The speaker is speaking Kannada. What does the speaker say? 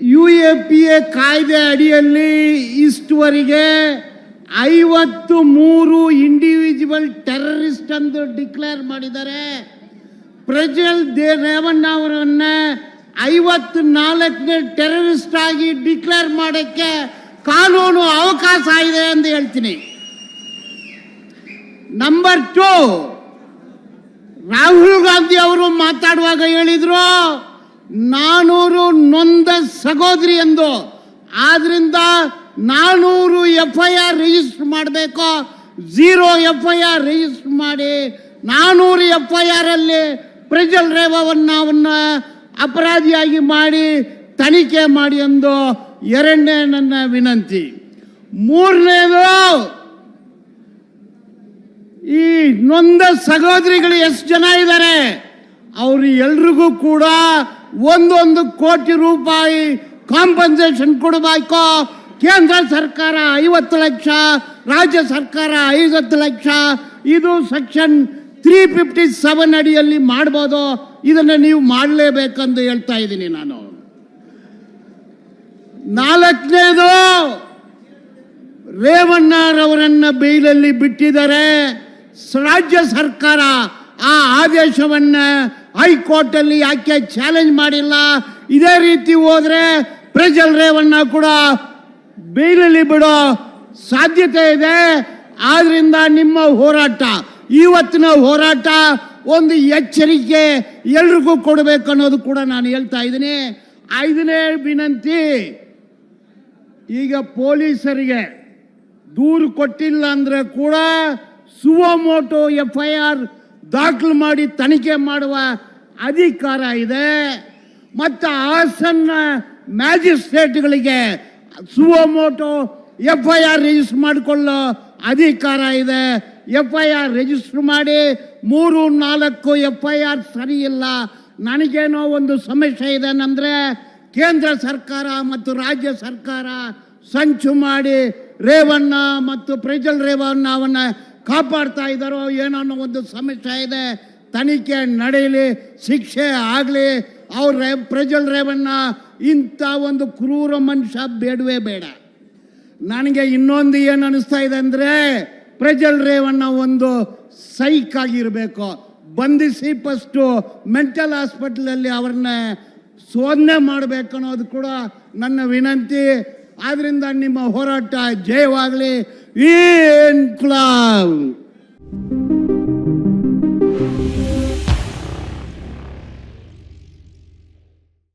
ಯು ಎ ಪಿ ಎ ಕಾಯ್ದೆ ಅಡಿಯಲ್ಲಿ ಇಷ್ಟುವರೆಗೆ ಐವತ್ತು ಮೂರು ಇಂಡಿವಿಜುವಲ್ ಟೆರರಿಸ್ಟ್ ಎಂದು ಡಿಕ್ಲೇರ್ ಮಾಡಿದ್ದಾರೆ. ಪ್ರಜ್ವಲ್ ದೇ ರೇವಣ್ಣ ಅವರನ್ನ ಐವತ್ತು ನಾಲ್ಕನೇ ಟೆರರಿಸ್ಟ್ ಆಗಿ ಡಿಕ್ಲೇರ್ ಮಾಡೋಕ್ಕೆ ಕಾನೂನು ಅವಕಾಶ ಇದೆ ಎಂದು ಹೇಳ್ತೀನಿ. ನಂಬರ್ ಟು ರಾಹುಲ್ ಗಾಂಧಿ ಅವರು ಮಾತಾಡುವಾಗ ಹೇಳಿದ್ರು ನಾನೂರು ನೊಂದ ಸಹೋದರಿ ಎಂದು ಆದ್ರಿಂದ ನಾನೂರು ಎಫ್ ಐ ಆರ್ ರಿಜಿಸ್ಟರ್ ಮಾಡಬೇಕು. Zero F I R register ಮಾಡಿ ನಾನೂರು ಎಫ್ ಐ ಆರ್ ಅಲ್ಲಿ ಪ್ರಜ್ವಲ್ ರೇವಣ್ಣ ಅವನ್ನ ಅಪರಾಧಿಯಾಗಿ ಮಾಡಿ ತನಿಖೆ ಮಾಡಿ ಎಂದು ಎರಡನೇ ನನ್ನ ವಿನಂತಿ. ಮೂರನೇದು, ಈ ನೊಂದ ಸಹೋದರಿಗಳು ಎಷ್ಟು ಜನ ಇದ್ದಾರೆ? ಅವರು ಎಲ್ರಿಗೂ ಕೂಡ ಒಂದೊಂದು ಕೋಟಿ ರೂಪಾಯಿ ಕಾಂಪನ್ಸೇಷನ್ ಕೊಡಬೇಕು? ಕೇಂದ್ರ ಸರ್ಕಾರ ಐವತ್ತು ಲಕ್ಷ, ರಾಜ್ಯ ಸರ್ಕಾರ ಐವತ್ತು ಲಕ್ಷ. ಇದು ಸೆಕ್ಷನ್ ತ್ರೀ ಫಿಫ್ಟಿ ಸೆವೆನ್ ಅಡಿಯಲ್ಲಿ ಮಾಡ್ಬೋದು? ಇದನ್ನು ನೀವು ಮಾಡಲೇಬೇಕಂದು ಹೇಳ್ತಾ ಇದ್ದೀನಿ ನಾನು. ನಾಲ್ಕನೇದು, ರೇವಣ್ಣರವರನ್ನ ಬೈಲಲ್ಲಿ ಬಿಟ್ಟಿದ್ದಾರೆ. ರಾಜ್ಯ ಸರ್ಕಾರ ಆ ಆದೇಶವನ್ನ ಹೈಕೋರ್ಟ್ ಅಲ್ಲಿ ಯಾಕೆ ಚಾಲೆಂಜ್ ಮಾಡಿಲ್ಲ? ಇದೇ ರೀತಿ ಹೋದರೆ ಪ್ರಜಲ್ ರೇವಣ್ಣ ಕೂಡ ಬೇಲಲ್ಲಿ ಬಿಡೋ ಸಾಧ್ಯತೆ ಇದೆ. ಆದ್ರಿಂದ ನಿಮ್ಮ ಹೋರಾಟ, ಇವತ್ತಿನ ಹೋರಾಟ ಒಂದು ಎಚ್ಚರಿಕೆ ಎಲ್ರಿಗೂ ಕೊಡಬೇಕು ಅನ್ನೋದು ಕೂಡ ನಾನು ಹೇಳ್ತಾ ಇದ್ದೀನಿ. ಐದನೇ ವಿನಂತಿ, ಈಗ ಪೊಲೀಸರಿಗೆ ದೂರು ಕೊಟ್ಟಿಲ್ಲ ಅಂದ್ರೆ ಕೂಡ ಸುವಮೋಟೋ ಎಫ್ ಐ ಆರ್ ದಾಖಲು ಮಾಡಿ ತನಿಖೆ ಮಾಡುವ ಅಧಿಕಾರ ಇದೆ. ಮತ್ತು ಹಾಸನ್ನ ಮ್ಯಾಜಿಸ್ಟ್ರೇಟ್ಗಳಿಗೆ suo motu F I R register ಮಾಡಿಕೊಳ್ಳೋ ಅಧಿಕಾರ ಇದೆ. ಎಫ್ ಐ ಆರ್ ರಿಜಿಸ್ಟರ್ ಮಾಡಿ ಮೂರು ನಾಲ್ಕು ಎಫ್ ಐ ಆರ್ ಸರಿ ನನಗೇನೋ ಒಂದು ಸಮಸ್ಯೆ ಇದೆ ಅಂದರೆ ಕೇಂದ್ರ ಸರ್ಕಾರ ಮತ್ತು ರಾಜ್ಯ ಸರ್ಕಾರ ಸಂಚು ಮಾಡಿ ರೇವಣ್ಣ ಮತ್ತು ಪ್ರಜ್ವಲ್ ರೇವಣ್ಣ ಅವನ್ನ ಕಾಪಾಡ್ತಾ ಇದ್ದಾರೋ ಏನೋ ಅನ್ನೋ ಒಂದು ಸಮಸ್ಯೆ ಇದೆ, ತನಿಖೆ ನಡೆಯಲಿ, ಶಿಕ್ಷೆ ಆಗಲಿ, ಅವ್ರ ರೇ, ಪ್ರಜ್ವಲ್ ರೇವಣ್ಣ ಇಂಥ ಒಂದು ಕ್ರೂರ ಮನುಷ್ಯ ಬೇಡವೇ ಬೇಡ. ನನಗೆ ಇನ್ನೊಂದು ಏನು ಅನಿಸ್ತಾ ಇದೆ ಅಂದರೆ ಪ್ರಜಲ್ ರೇವಣ್ಣ ಒಂದು ಸೈಕ್ ಆಗಿರಬೇಕು. ಬಂಧಿಸಿ ಫಸ್ಟು ಮೆಂಟಲ್ ಹಾಸ್ಪಿಟ್ಲಲ್ಲಿ ಅವ್ರನ್ನ ಶೋಧನೆ ಮಾಡಬೇಕು ಅನ್ನೋದು ಕೂಡ ನನ್ನ ವಿನಂತಿ. ಆದ್ದರಿಂದ ನಿಮ್ಮ ಹೋರಾಟ ಜಯವಾಗಲಿ. ಈ ಇನ್ಕ್ಲಾಬ್